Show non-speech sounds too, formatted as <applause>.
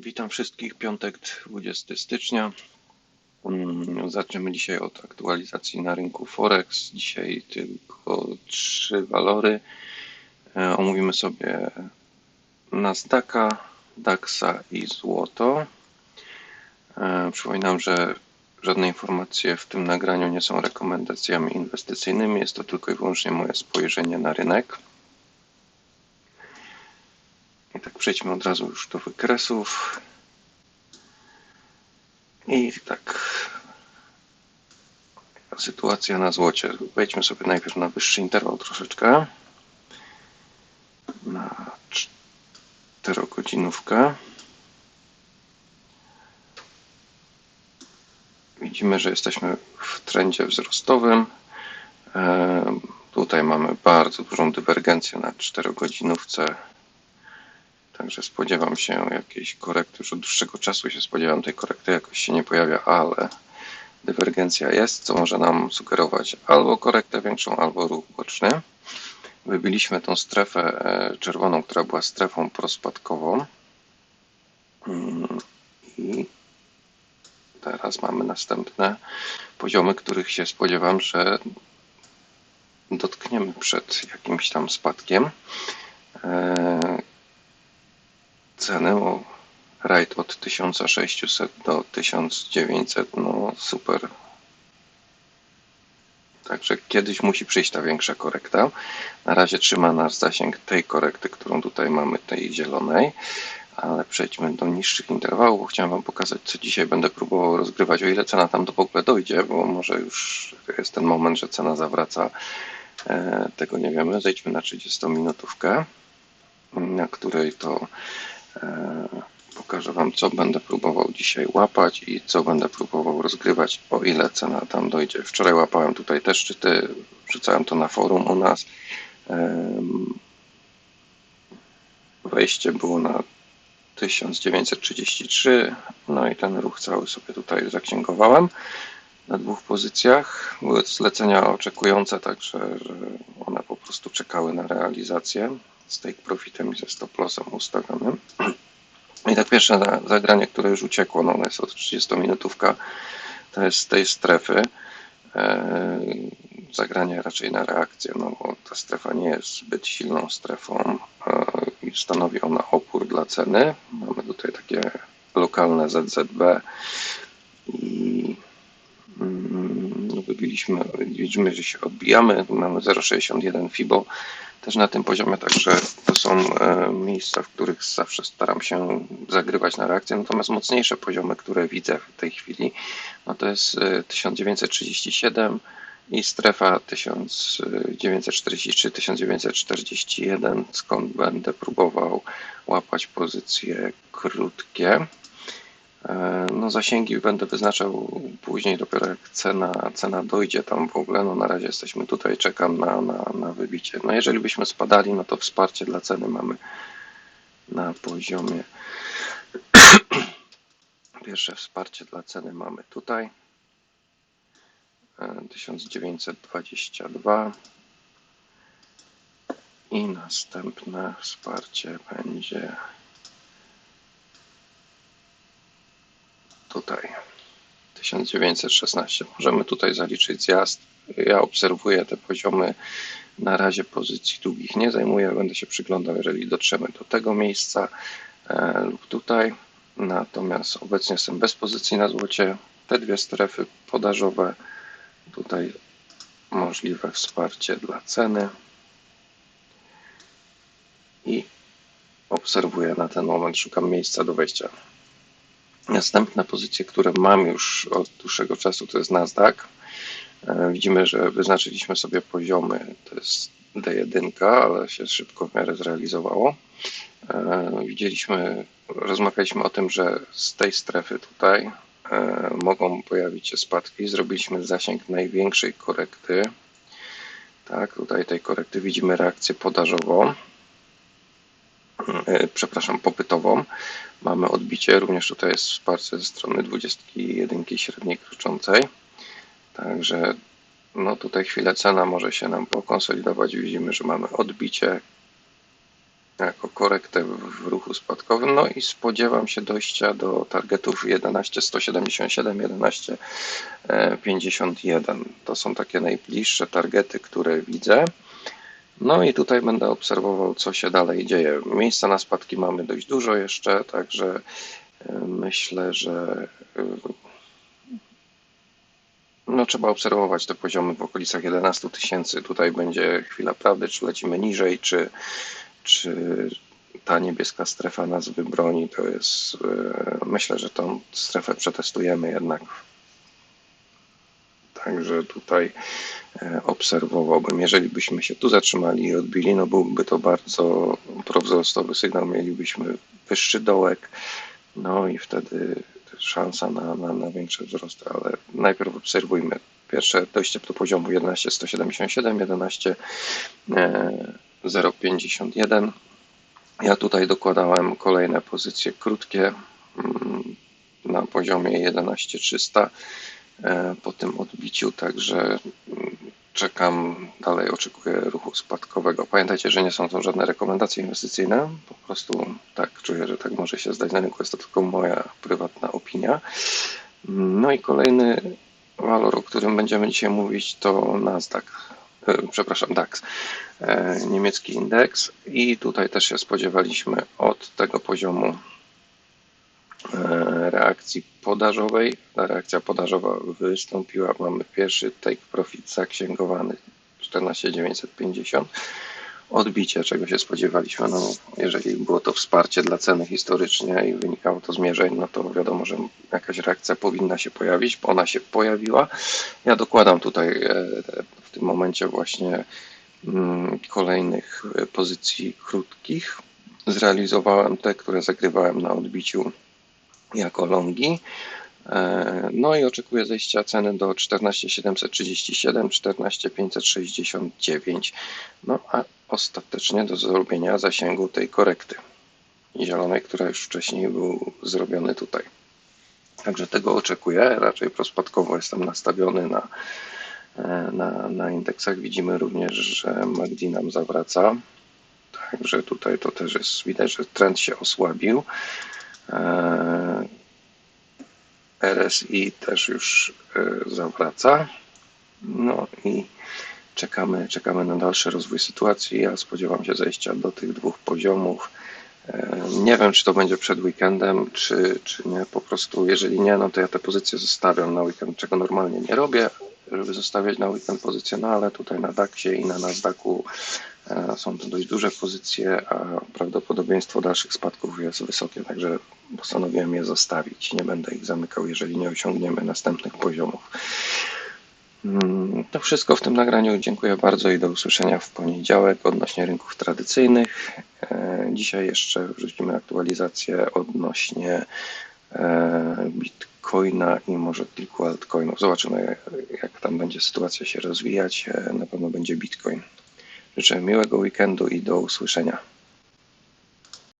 Witam wszystkich. Piątek 20 stycznia. Mm, Zaczniemy dzisiaj od aktualizacji na rynku Forex. Dzisiaj tylko trzy walory. E, Omówimy sobie Nasdaqa, DAXa i złoto. E, Przypominam, że żadne informacje w tym nagraniu nie są rekomendacjami inwestycyjnymi. Jest to tylko i wyłącznie moje spojrzenie na rynek. I tak przejdźmy od razu już do wykresów. I tak. Sytuacja na złocie. Wejdźmy sobie najpierw na wyższy interwał troszeczkę. Na 4-godzinówkę. Widzimy, że jesteśmy w trendzie wzrostowym. E, Tutaj mamy bardzo dużą dywergencję na 4-godzinówce. Także spodziewam się jakiejś korekty. Już od dłuższego czasu się spodziewam tej korekty, jakoś się nie pojawia, ale dywergencja jest, co może nam sugerować albo korektę większą, albo ruch boczny. Wybiliśmy tą strefę e, czerwoną, która była strefą prospadkową. Mm, I teraz mamy następne poziomy, których się spodziewam, że dotkniemy przed jakimś tam spadkiem. E, ceny o rajd od 1600 do 1900, no super. Także kiedyś musi przyjść ta większa korekta. Na razie trzyma nas zasięg tej korekty, którą tutaj mamy, tej zielonej. Ale przejdźmy do niższych interwałów, bo chciałem Wam pokazać, co dzisiaj będę próbował rozgrywać, o ile cena tam to w ogóle dojdzie, bo może już jest ten moment, że cena zawraca. E, tego nie wiemy. Zejdźmy na 30-minutówkę, na której to pokażę Wam, co będę próbował dzisiaj łapać i co będę próbował rozgrywać, o ile cena tam dojdzie. Wczoraj łapałem tutaj też szczyty, wrzucałem to na forum u nas. Wejście było na 1933, no i ten ruch cały sobie tutaj zaksięgowałem na dwóch pozycjach. Były zlecenia oczekujące, także że one po prostu czekały na realizację z take profitem i ze stop lossem ustawionym. I tak pierwsze za- zagranie, które już uciekło, no ono jest od 30-minutówka, to jest z tej strefy. E, Zagranie raczej na reakcję, no bo ta strefa nie jest zbyt silną strefą e, i stanowi ona opór dla ceny. Mamy tutaj takie lokalne ZZB i mm, no, wybiliśmy, widzimy, że się odbijamy. Mamy 0,61 FIBO też na tym poziomie, także to są e, miejsca, w których zawsze staram się zagrywać na reakcję. Natomiast mocniejsze poziomy, które widzę w tej chwili, no to jest e, 1937 i strefa 1943-1941, skąd będę próbował łapać pozycje krótkie. E, No zasięgi będę wyznaczał później, dopiero jak cena, cena dojdzie tam w ogóle. No na razie jesteśmy tutaj, czekam na, na, na wybicie. No jeżeli byśmy spadali, no to wsparcie dla ceny mamy na poziomie. <clears throat> Pierwsze wsparcie dla ceny mamy tutaj. E, 1922 i następne wsparcie będzie tutaj 1916. Możemy tutaj zaliczyć zjazd. Ja obserwuję te poziomy. Na razie pozycji długich nie zajmuję. Będę się przyglądał, jeżeli dotrzemy do tego miejsca e, lub tutaj. Natomiast obecnie jestem bez pozycji na złocie. Te dwie strefy podażowe. Tutaj możliwe wsparcie dla ceny. I obserwuję na ten moment, szukam miejsca do wejścia. Następne pozycje, które mam już od dłuższego czasu, to jest Nasdaq. E, Widzimy, że wyznaczyliśmy sobie poziomy, to jest D1, ale się szybko w miarę zrealizowało. E, Widzieliśmy, rozmawialiśmy o tym, że z tej strefy tutaj e, mogą pojawić się spadki. Zrobiliśmy zasięg największej korekty. Tak, tutaj tej korekty widzimy reakcję podażową. E, Przepraszam, popytową. Mamy odbicie, również tutaj jest wsparcie ze strony 21 średniej kroczącej. Także no tutaj chwilę cena może się nam pokonsolidować. Widzimy, że mamy odbicie jako korektę w ruchu spadkowym. No i spodziewam się dojścia do targetów 11,177, 11,51. To są takie najbliższe targety, które widzę. No i tutaj będę obserwował, co się dalej dzieje. Miejsca na spadki mamy dość dużo jeszcze, także myślę, że no, trzeba obserwować te poziomy w okolicach 11 tysięcy. Tutaj będzie chwila prawdy, czy lecimy niżej, czy, czy ta niebieska strefa nas wybroni. To jest, e, myślę, że tą strefę przetestujemy jednak. Także tutaj e, obserwowałbym. Jeżeli byśmy się tu zatrzymali i odbili, no byłby to bardzo prowzrostowy sygnał. Mielibyśmy wyższy dołek, no i wtedy szansa na, na, na większe wzrosty, ale najpierw obserwujmy pierwsze dojście do poziomu 11,177, 11,051. Ja tutaj dokładałem kolejne pozycje krótkie mm, na poziomie 11,300 e, po tym odbiciu, także mm, czekam, dalej oczekuję ruchu spadkowego. Pamiętajcie, że nie są to żadne rekomendacje inwestycyjne, po prostu tak czuję, że tak może się zdać na rynku, jest to tylko moja prywatna opinia. No i kolejny walor, o którym będziemy dzisiaj mówić, to Nasdaq, e, przepraszam, DAX, e, niemiecki indeks i tutaj też się spodziewaliśmy od tego poziomu E, reakcji podażowej. Ta reakcja podażowa wystąpiła. Mamy pierwszy take profit zaksięgowany 14950. Odbicie, czego się spodziewaliśmy. No, jeżeli było to wsparcie dla ceny historycznie i wynikało to z mierzeń, no to wiadomo, że jakaś reakcja powinna się pojawić, bo ona się pojawiła. Ja dokładam tutaj e, w tym momencie właśnie mm, kolejnych pozycji krótkich. Zrealizowałem te, które zagrywałem na odbiciu jako longi. E, no i oczekuję zejścia ceny do 14737, 14569. No a ostatecznie do zrobienia zasięgu tej korekty zielonej, która już wcześniej był zrobiony tutaj. Także tego oczekuję. Raczej prospadkowo jestem nastawiony na, e, na, na indeksach. Widzimy również, że MACD nam zawraca. Także tutaj to też jest widać, że trend się osłabił. E, RSI też już e, zawraca. No i czekamy, czekamy na dalszy rozwój sytuacji. Ja spodziewam się zejścia do tych dwóch poziomów. E, nie wiem, czy to będzie przed weekendem, czy, czy nie. Po prostu, jeżeli nie, no to ja te pozycje zostawiam na weekend, czego normalnie nie robię, żeby zostawiać na weekend pozycje, no ale tutaj na DAX-ie i na Nasdaqu są to dość duże pozycje, a prawdopodobieństwo dalszych spadków jest wysokie, także postanowiłem je zostawić. Nie będę ich zamykał, jeżeli nie osiągniemy następnych poziomów. Mm, to wszystko w tym nagraniu. Dziękuję bardzo i do usłyszenia w poniedziałek odnośnie rynków tradycyjnych. E, dzisiaj jeszcze wrzucimy aktualizację odnośnie e, Bitcoina i może kilku altcoinów. Zobaczymy, jak tam będzie sytuacja się rozwijać. Na pewno będzie Bitcoin. Życzę miłego weekendu i do usłyszenia.